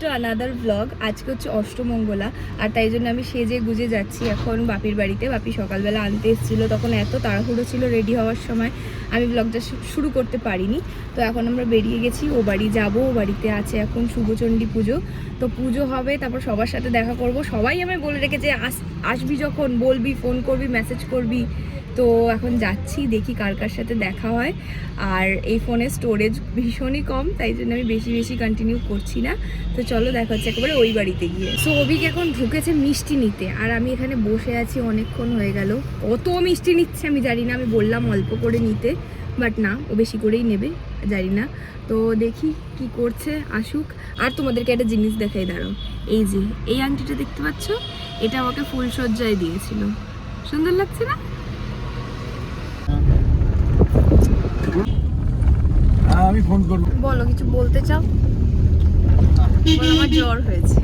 To another blog আজকে হচ্ছে অষ্টমঙ্গলা, আর তাই জন্য আমি সেজে গুজে যাচ্ছি এখন বাপির বাড়িতে। বাপি সকালবেলা আনতে এসেছিল, তখন এত তাড়াহুড়ো ছিল রেডি হওয়ার সময়। আমি ব্লগটা শুরু করতে পারিনি। তো এখন আমরা বেরিয়ে গেছি, ও বাড়ি যাব, ও বাড়িতে আছে এখন শুভচণ্ডী পুজো। তো পুজো হবে, তারপর সবার সাথে দেখা করব। সবাই আমি বলে রেখেছে, আস আসবি যখন, বলবি ফোন করবি মেসেজ করবি। তো এখন যাচ্ছি, দেখি কার কার সাথে দেখা হয়। আর এই ফোনের স্টোরেজ ভীষণই কম, তাই জন্য আমি বেশি বেশি কন্টিনিউ করছি না। তো চলো দেখা হচ্ছে একেবারে ওই বাড়িতে গিয়ে। সো অভিক এখন ঢুকেছে মিষ্টি নিতে, আর আমি এখানে বসে আছি, অনেকক্ষণ হয়ে গেল। কত মিষ্টি নিচ্ছে আমি, জানি না, আমি বললাম অল্প করে নিতে বাট না, ও বেশি করেই নেবে, জানি না। তো দেখি কি করছে আসুক। আর তোমাদেরকে একটা জিনিস দেখাই দাঁড়ো এই যে, এই আংটিটা দেখতে পাচ্ছ? এটা আমাকে ফুল ফুলসজ্জায় দিয়েছিল। সুন্দর লাগছে না? আমি ফোন করব। বলো কিছু বলতে চাও? বলো, আমার জ্বর হয়েছে।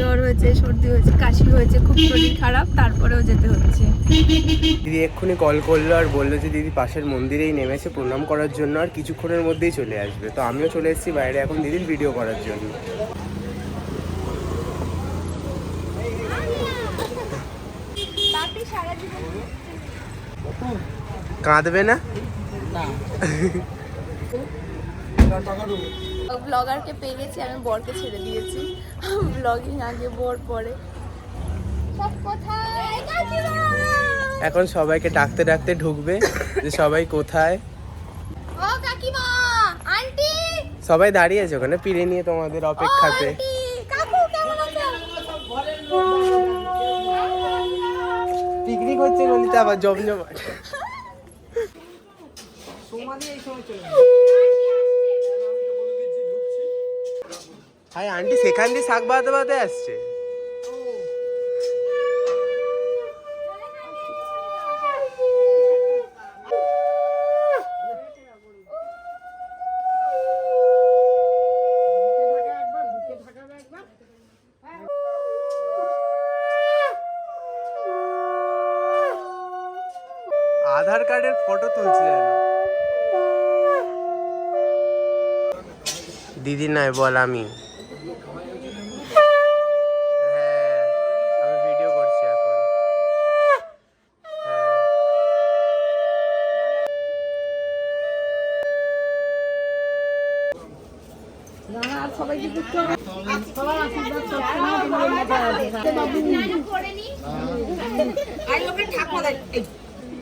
জ্বর হয়েছে। সর্দি হয়েছে কাশি হয়েছে খুব শরীর খারাপ তারপরেও যেতে হচ্ছে। দিদি এক্ষুনি কল করল আর বলল যে দিদি পাশের মন্দিরেই নেমেছে প্রণাম করার জন্য আর কিছুক্ষণের মধ্যেই চলে আসবে। তো আমিও চলে এসেছি বাইরে এখন দিদির ভিডিও করার জন্য। কাঁদবে না? ব্লগারকে পেয়ে গেছি আমি বরকে ছেড়ে দিয়েছি। ব্লগিং আগে বর পরে? এখন সবাইকে ডাকতে ডাকতে ঢুকবে যে সবাই কোথায়। ও কাকিমা আন্টি! সবাই দাঁড়িয়ে আছে ওখানে পিড়ে নিয়ে তোমাদের অপেক্ষাতে। পিকনিক হচ্ছে গলিতে আবার জমজমাট। আন্টি সেখান দিয়ে শাক বাঁধতে বাঁধতে আসছে। আধার কার্ডের ফটো তুলছে দিদি নয় বল আমি। হ্যাঁ হ্যাঁ।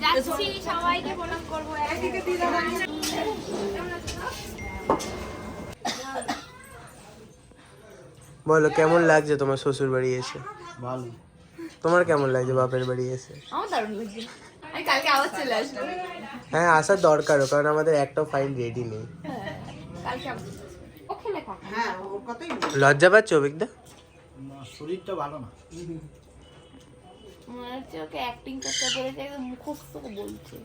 যাচ্ছি সবাইকে প্রণাম করব। একদিকে বলো কেমন লাগছে তোমার শ্বশুর বাড়ি এসে? ভালো। তোমার কেমন লাগছে বাপের বাড়ি এসে? আমার দারুণ লাগছে। আমি কালকে আবার চলে হ্যাঁ আসার দরকারও কারণ আমাদের একটা ফাইল রেডি নেই। কালকে হ্যাঁ ওর কথাই লজ্জা পাচ্ছ না, শরীরটা ভালো না। মনে হচ্ছে ওকে অ্যাক্টিং করতে বলেছে একদম মুখস্থ বলছে।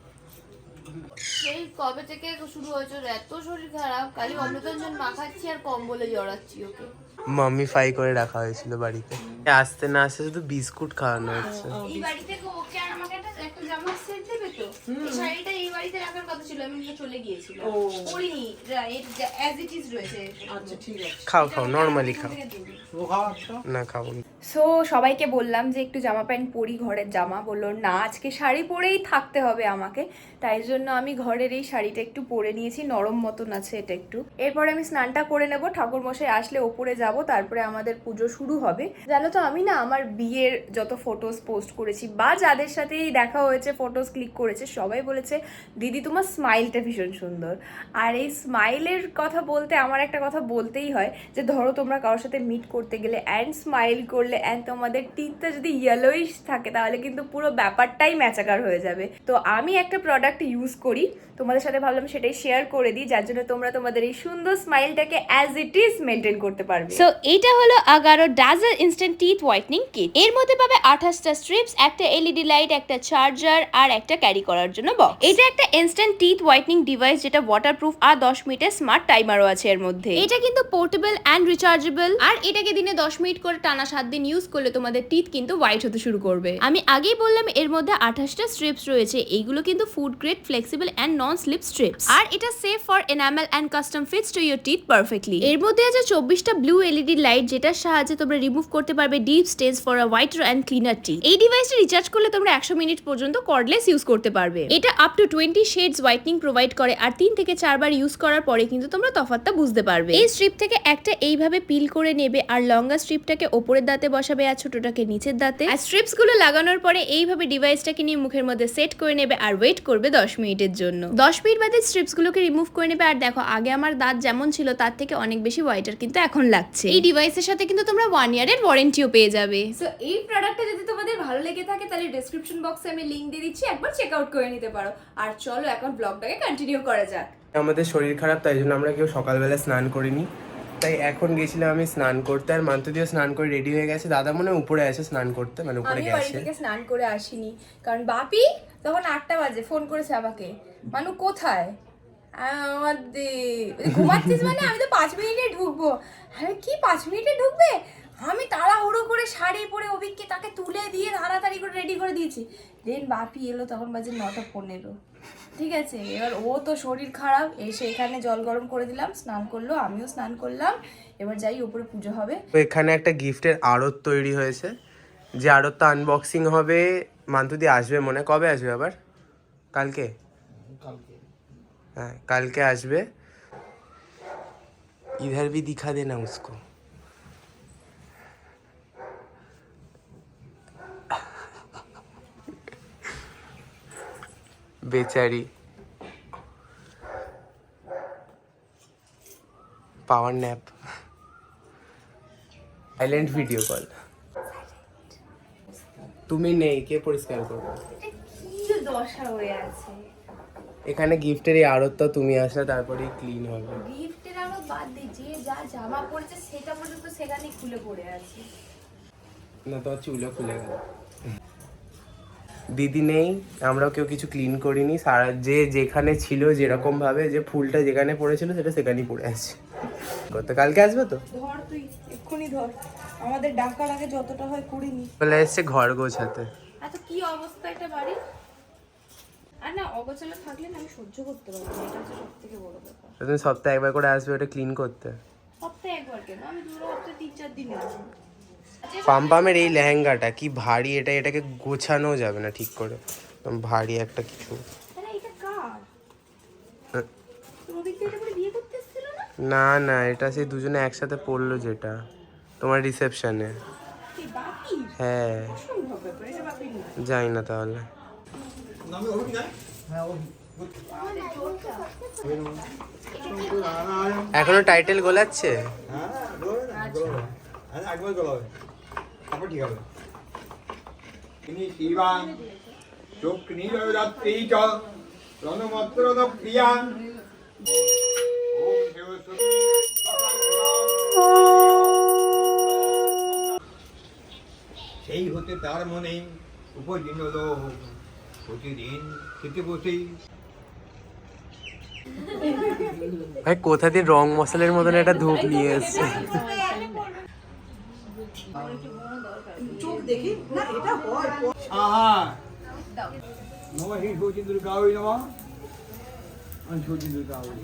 সেই কবে থেকে শুরু হয়েছে এত শরীর খারাপ খালি অমৃতঞ্জন মাখাচ্ছি আর কম বলে জড়াচ্ছি ওকে। মাম্মি ফ্রাই করে রাখা হয়েছিল বাড়িতে। আসতে না আসতে শুধু বিস্কুট খাওয়ানো হচ্ছে। এই বাড়ি থেকে ওকে আর আমাকে একটা একটা জামার সেট দেবে তো? শাড়িটা এই বাড়িতে রাখার কথা ছিল আমি নিয়ে চলে গিয়েছিলাম। পরিনি অ্যাজ ইট ইজ রয়েছে। আচ্ছা ঠিক আছে। খাও খাও নর্মালি খাও। ও খাওয়া একটা না খাব সো সবাইকে বললাম যে একটু জামা প্যান্ট পরি ঘরের জামা। বলল না আজকে শাড়ি পরেই থাকতে হবে আমাকে। তাই জন্য আমি ঘরের এই শাড়িটা একটু পরে নিয়েছি। নরম মতন আছে এটা একটু। এরপরে আমি স্নানটা করে নেব। ঠাকুর মশাই আসলে ওপরে যাব, তারপরে আমাদের পুজো শুরু হবে। জানো তো, আমি না আমার বিয়ের যত ফটোজ পোস্ট করেছি বা যাদের সাথেই দেখা হয়েছে ফটোজ ক্লিক করেছে, সবাই বলেছে, দিদি, তোমার স্মাইলটা ভীষণ সুন্দর। আর এই স্মাইলের কথা বলতে, আমার একটা কথা বলতেই হয় যে, ধরো তোমরা কারোর সাথে মিট করতে গেলে অ্যান্ড স্মাইল করলে অ্যান্ড তোমাদের টিথটা যদি ইয়েলোইশ থাকে, তাহলে কিন্তু পুরো ব্যাপারটাই ম্যাচাকার হয়ে যাবে। তো আমি একটা প্রোডাক্ট ইউজ করি, তোমাদের সাথে ভাবলাম সেটাই শেয়ার করে দিই, যার জন্য তোমরা তোমাদের এই সুন্দর স্মাইলটাকে অ্যাজ ইট ইজ মেনটেন করতে পারবে। সো এইটা হলো আগারো ডাজার ইনস্ট্যান্ট টিথ হোয়াইটনিং কিট এর মধ্যে পাবে আঠাশটা স্ট্রিপস একটা এলইডি লাইট একটা চার্জার আর একটা ক্যারি করার জন্য বক্স এটা একটা ইনস্ট্যান্ট টিথ হোয়াইটনিং ডিভাইস যেটা ওয়াটারপ্রুফ আর দশ মিনিটের স্মার্ট টাইমারও আছে এর মধ্যে। এটা কিন্তু পোর্টেবল অ্যান্ড রিচার্জেবল আর এটাকে দিনে দশ মিনিট করে টানা সাত দিন ইউজ করলে তোমাদের টিথ কিন্তু হোয়াইট হতে শুরু করবে। আমি আগেই বললাম এর মধ্যে আঠাশটা স্ট্রিপস রয়েছে। এইগুলো কিন্তু food grade flexible and non slip strips আর এটা safe for enamel and custom fits to your teeth perfectly এর মধ্যে আছে চব্বিশটা ব্লু এলইডি লাইট যেটার সাহায্যে তোমরা রিমুভ করতে পারবে deep stain for a whiter and cleaner teeth এই ডিভাইসটা রিচার্জ করলে তোমরা একশো মিনিট পর্যন্ত কর্ডলেস ইউজ করতে পারবে। এটা up to twenty shades whitening provide করে আর তিন থেকে চারবার ইউজ করার পরে কিন্তু তোমরা তফাৎটা বুঝতে পারবে। এই স্ট্রিপ থেকে একটা এইভাবে পিল করে নেবে আর লঙ্গা স্ট্রিপটাকে ওপরের দাঁতে বসাবে আর ছোটটাকে নিচের দাঁতে। আর স্ট্রিপসগুলো লাগানোর পরে এইভাবে ডিভাইসটাকে নিয়ে মুখের মধ্যে সেট করে নেবে আর ওয়েট করবে দশ মিনিটের জন্য। দশ মিনিট বাদে স্ট্রিপস গুলোকে রিমুভ করে নেবে। আর দেখো, আগে আমার দাঁত যেমন ছিল, তার থেকে অনেক বেশি হোয়াইটার কিন্তু এখন লাগছে। এই ডিভাইসের সাথে কিন্তু তোমরা ওয়ান ইয়ারের ওয়ারেন্টিও পেয়ে যাবে। সো এই প্রোডাক্টটা যদি তোমাদের ভালো লেগে থাকে তাহলে ডেসক্রিপশন বক্সে আমি লিংক দিয়ে দিচ্ছি একবার চেক আউট করে নিতে পারো। আর চলো এখন ব্লগটাকে কন্টিনিউ করা যাক। আমাদের শরীর খারাপ তাই জন্য আমরা কেউ সকালবেলা স্নান করিনি। তাই এখন গেছিলাম আমি স্নান করতে আর মান্তুদিও স্নান করে রেডি হয়ে গেছে। দাদা মনে হয় উপরে আছে স্নান করতে মানে উপরে আমি বাড়ি গেছে। থেকে স্নান করে আসিনি কারণ বাপি তখন আটটা বাজে ফোন করেছে আমাকে। মানু কোথায়? আমার দে- ঘুমাচ্ছিস মানে? আমি তো পাঁচ মিনিটে ঢুকবো। আমি কি পাঁচ মিনিটে ঢুকবে? আমি তাড়াহুড়ো করে শাড়ি পরে অভিককে তাকে তুলে দিয়ে তাড়াতাড়ি করে রেডি করে দিয়েছি। দেন বাপি এলো তখন বাজে নটা পনেরো। ঠিক আছে এবার ও তো শরীর খারাপ এসে এখানে জল গরম করে দিলাম স্নান করল আমিও স্নান করলাম। এবার যাই উপরে পুজো হবে। এখানে একটা গিফটের আড়ত তৈরি হয়েছে যে আড়তটা আনবক্সিং হবে। মান্তুদি আসবে মনে? হয়। কবে আসবে আবার? কালকে? কালকে। হ্যাঁ কালকে আসবে। ভি দিখা দে না উসকো। বেচারি। Power nap. Silent video call তুমি নেই, কে পরিষ্কার করবে? দশা হয়ে আছে? এখানে গিফটের এই আড়তটা তুমি আসলে তারপরেই ক্লিন হবে। গিফটের আরও বাদ দিয়ে যে যা জামা পড়েছে সেটা পর্যন্ত সেখানে খুলে পড়ে আছে। না তোমার চুলও খুলে গেল। দিদি নেই আমরা কেউ কিছু ক্লিন করিনি। সারা যে যেখানে ছিল যেরকম ভাবে যে ফুলটা যেখানে পড়েছিল সেটা সেখানেই পড়ে আছে। কত কালকে আসবে তো? ধর তুই এক্ষুনি ধর। আমাদের ডাকার আগে যতটা হয় করিনি। বলে এসছে ঘর গোছাতে। এত কি অবস্থা একটা বাড়ি? আর না অগোছালো থাকলে না আমি সহ্য করতে পারব না। এটা হচ্ছে সব বড় ব্যাপার। তুমি সপ্তাহে একবার করে আসবে ওটা ক্লিন করতে? সপ্তাহে একবার কেন? আমি দুটো সপ্তাহে তিন চার দিন আসব পাম্পামের এই লেহেঙ্গাটা কি ভারী? এটা এটাকে গোছানো যাবে না ঠিক করে। ভারী একটা কিছু। না? না এটা সেই দুজনে একসাথে পড়ল যেটা তোমার রিসেপশনে হ্যাঁ। যাই না তাহলে। নামে অভিক যায়? হ্যাঁ অভিক এখনও টাইটেল গোলাচ্ছে? হ্যাঁ ওম সেই হতে তার মনে উপদিন লোক। প্রতিদিন খেতে বসেই। ভাই কোথা দিয়ে রং মশলার মতন একটা ধূপ নিয়ে এসছে? আহা। নম হি শচীন্দ্র গাওই নম আমি শচীন্দ্র গাওই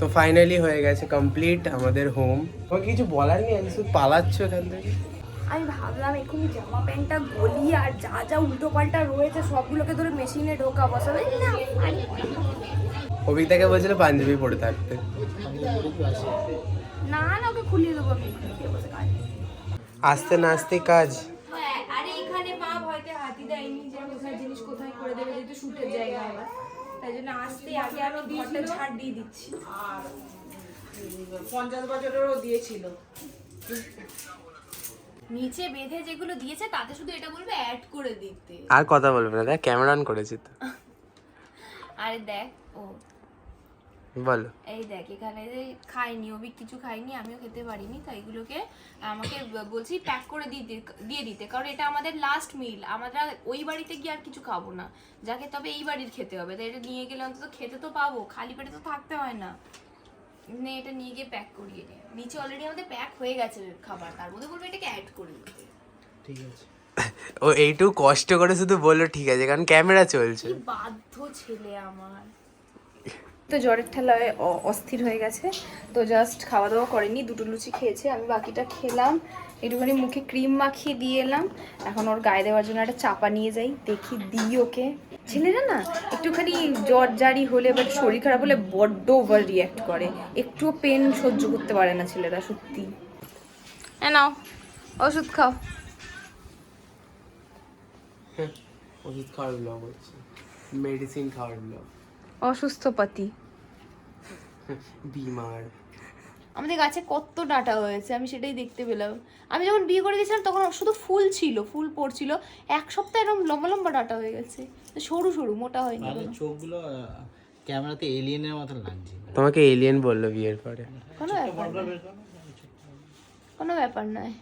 তো ফাইনালি হয়ে গেছে কমপ্লিট আমাদের হোম তোমার কিছু বলার নেই শুধু পালাচ্ছ এখান থেকে। আমি ভাবলাম এক্ষুনি জামা প্যান্টটা গলি আর যা যা উল্টো পাল্টা রয়েছে সবগুলোকে ধরে মেশিনে ঢোকা বসাবে। না কবিতাকে বলছিল পাঞ্জাবি পরে থাকতে। না না ওকে খুলিয়ে দেবো আমি আস্তে না আস্তে কাজ। হ্যাঁ আরে এখানে মা ভয়তে হাতি দেয়নি যে কোথায় জিনিস কোথায় করে দেবে যেহেতু শুটের জায়গা আবার। তাই জন্য আসতে আগে আমি ঘরটা ছাড় দিয়ে দিচ্ছি। পঞ্চাশ বছরেরও দিয়েছিল। নিচে বেঁধে যেগুলো দিয়েছে তাতে শুধু এটা বলবে অ্যাড করে দিতে। আর কথা বলবে না দেখ ক্যামেরা অন করেছি তো। আরে দেখ ও। বলো। এই দেখ এখানে যে খাইনি অবি কিছু খাইনি আমিও খেতে পারিনি তাই এগুলোকে আমাকে বলছি প্যাক করে দিতে দিয়ে দিতে কারণ এটা আমাদের লাস্ট মিল আমরা ওই বাড়িতে গিয়ে আর কিছু খাব না। যাকে তবে এই বাড়ির খেতে হবে তাই এটা নিয়ে গেলে অন্তত খেতে তো পাবো খালি পেটে তো থাকতে হয় না। নে এটা নিয়ে গিয়ে প্যাক করিয়ে নে। নিচে অলরেডি আমাদের প্যাক হয়ে গেছে খাবার তার মধ্যে বলব এটাকে অ্যাড করে দিতে। ও এইটুকু কষ্ট করে শুধু বলল ঠিক আছে কারণ ক্যামেরা চলছে। কি বাধ্য ছেলে আমার। তো জ্বরের ঠেলায় অ- অস্থির হয়ে গেছে। তো জাস্ট খাওয়া দাওয়া করেনি দুটো লুচি খেয়েছে আমি বাকিটা খেলাম। একটুখানি মুখে ক্রিম মাখিয়ে দিয়ে এলাম। এখন ওর গায়ে দেওয়ার জন্য একটা চাপা নিয়ে যাই দেখি দিই ওকে। ছেলেরা না একটুখানি জ্বর জারি হলে বা শরীর খারাপ হলে বড্ড ওভার রিয়াক্ট করে। একটুও পেন সহ্য করতে পারে না ছেলেরা সত্যি। হ্যাঁ নাও ওষুধ খাও। ওষুধ খাওয়ার ব্লগ হচ্ছে। মেডিসিন খাওয়ার ব্লগ অসুস্থ পাতি বিমার। আমাদের গাছে কত ডাটা হয়েছে আমি সেটাই দেখতে পেলাম। আমি যখন বিয়ে করে গেছিলাম তখন শুধু ফুল ছিল ফুল পড়ছিল। এক সপ্তাহ এরকম লম্বা লম্বা ডাটা হয়ে গেছে। সরু সরু মোটা হয়নি মানে কোনো। চোখগুলো ক্যামেরাতে এলিয়েনের মতো লাগছে। তোমাকে এলিয়েন বলল বিয়ের পরে। কোনো ব্যাপার কোনো ব্যাপার নয়।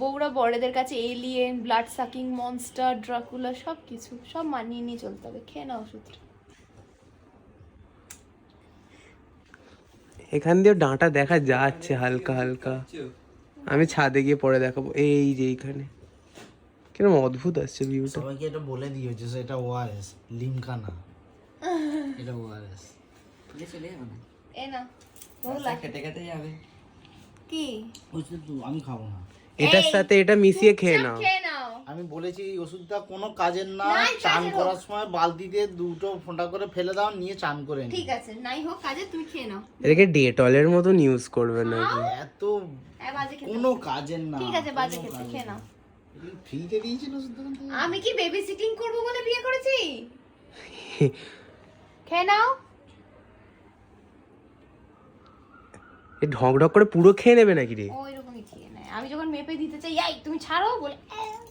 বউরা বড়দের কাছে alien blood sucking monster Dracula সব কিছু সব মানিয়ে নিয়ে চলতে হবে। খেয়ে নাও ওষুধটা। এখান দিয়ে ডাঁটা দেখা যাচ্ছে হালকা হালকা। আমি ছাদে গিয়ে পরে দেখাবো। এই যে এইখানে। কীরকম অদ্ভুত আসছে ভিউটা সবাইকে এটা বলে দিয়েছে যে এটা ওআরএস লিমকা না এটা ওআরএস এ না। খেতে খেতে যাবে। কি? বুঝলি তো আমি খাব না। এটার সাথে এটা মিশিয়ে খেয়ে নাও। আমি বলেছি এই ওষুধটা কোনো কাজের না। চান করার সময় বালতিতে দুটো ফোঁটা করে ফেলে দাও নিয়ে চান করে নি ঠিক আছে নাই হোক কাজে তুমি খেয়ে নাও। এটাকে ডেটলের মতন ইউজ করবে না এত হ্যাঁ কোনো কাজের না ঠিক আছে বাজে খেতে খেয়ে নাও। ফ্রিতে দিয়েছিল আমি কি বেবি সিটিং করব বলে বিয়ে করেছি? খেয়ে নাও। এ ঢক ঢক করে পুরো খেয়ে নেবে নাকি রে? ওই রকমই খেয়ে নেয়। আমি যখন মেপে দিতে চাই এই তুমি ছাড়ো বলে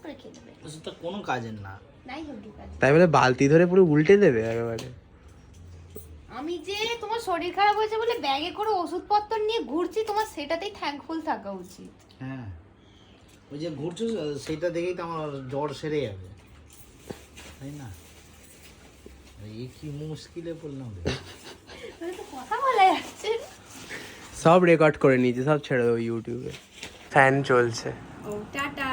করে খেয়ে ওষুধটা কোনো কাজের না। নাই আছে। তাই বলে বালতি ধরে পুরো উল্টে দেবে একেবারে। আমি যে তোমার শরীর খারাপ হয়েছে বলে ব্যাগে করে ওষুধপত্র নিয়ে ঘুরছি তোমার সেটাতেই থ্যাঙ্কফুল থাকা উচিত। হ্যাঁ। ওই যে ঘুরছো সেটা দেখেই তো আমার জ্বর সেরে যাবে। তাই না? এই কি মুশকিলে পড়লাম রে। কথা বলা যাচ্ছে সব রেকর্ড করে নিয়েছে সব ছেড়ে দেবো ইউটিউবে ফ্যান চলছে। ও টাটা।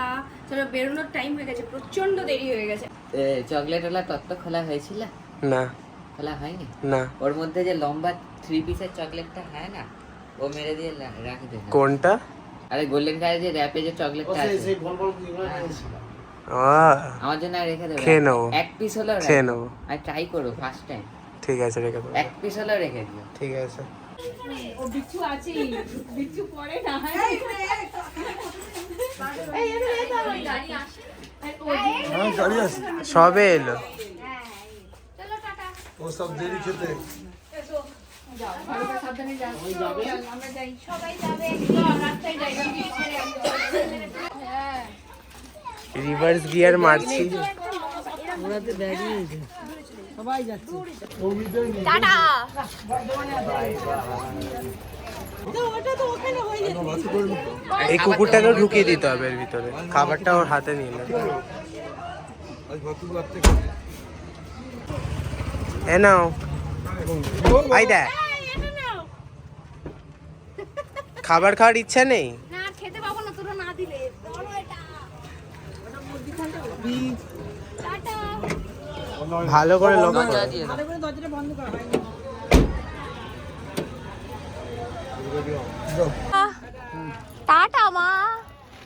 চলো বেরোনোর টাইম হয়ে গেছে প্রচণ্ড দেরি হয়ে গেছে। চকলেট ওলা তত্ত্ব খোলা হয়েছিল? না। খোলা হয়নি? না। ওর মধ্যে যে লম্বা থ্রি পিসের চকলেটটা হয় না? ও মেরে দিয়ে দে কোনটা? আরে গোল্ডেন কালার যে র্যাপে যে চকলেটটা আছে সেই বল বল কি করে নিয়েছিলাম আহ, আমার জন্য আর রেখে দেবো খেয়ে নেব। এক পিস হলেও খেয়ে। নেব আর ট্রাই করো ফার্স্ট টাইম ঠিক আছে রেখে দেবো এক পিস হলেও রেখে দিও ঠিক আছে ও বিচ্ছু আছে বিচ্ছু পড়ে না এই এনে নে তো আমার গাড়ি আসে হ্যাঁ গাড়ি আছে সবে এলো চলো টাটা ও সব দেরি খেতে রিভার্স গিয়ার মারছি। এই কুকুরটাকে ঢুকিয়ে দিতে হবে এর ভিতরে। খাবারটা ওর হাতে নিয়ে নেবে। এ নাও। আই দেখ। খাবার খাওয়ার ইচ্ছা নেই? না খেতে পাবো না তোরা না দিলে। ধরো এটা। টাটা। ভালো করে। টাটা মা।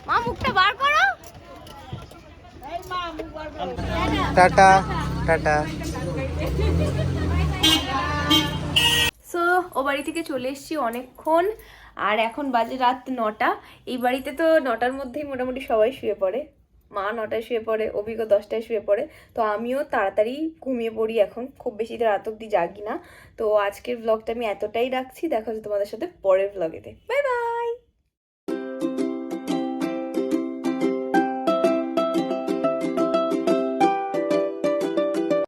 মা মুখটা বার করো। Tata tata. ও বাড়ি থেকে চলে এসেছি অনেকক্ষণ, আর এখন বাজে রাত নটা। এই বাড়িতে তো নটার মধ্যেই মোটামুটি সবাই শুয়ে পড়ে। মা নটায় শুয়ে পড়ে, অভিজ্ঞ দশটায় শুয়ে পড়ে। তো আমিও তাড়াতাড়ি ঘুমিয়ে পড়ি এখন, খুব বেশি রাত অব্দি জাগি না। তো আজকের ব্লগটা আমি এতটাই রাখছি, দেখা হচ্ছে তোমাদের সাথে পরের ব্লগেতে বাই বাই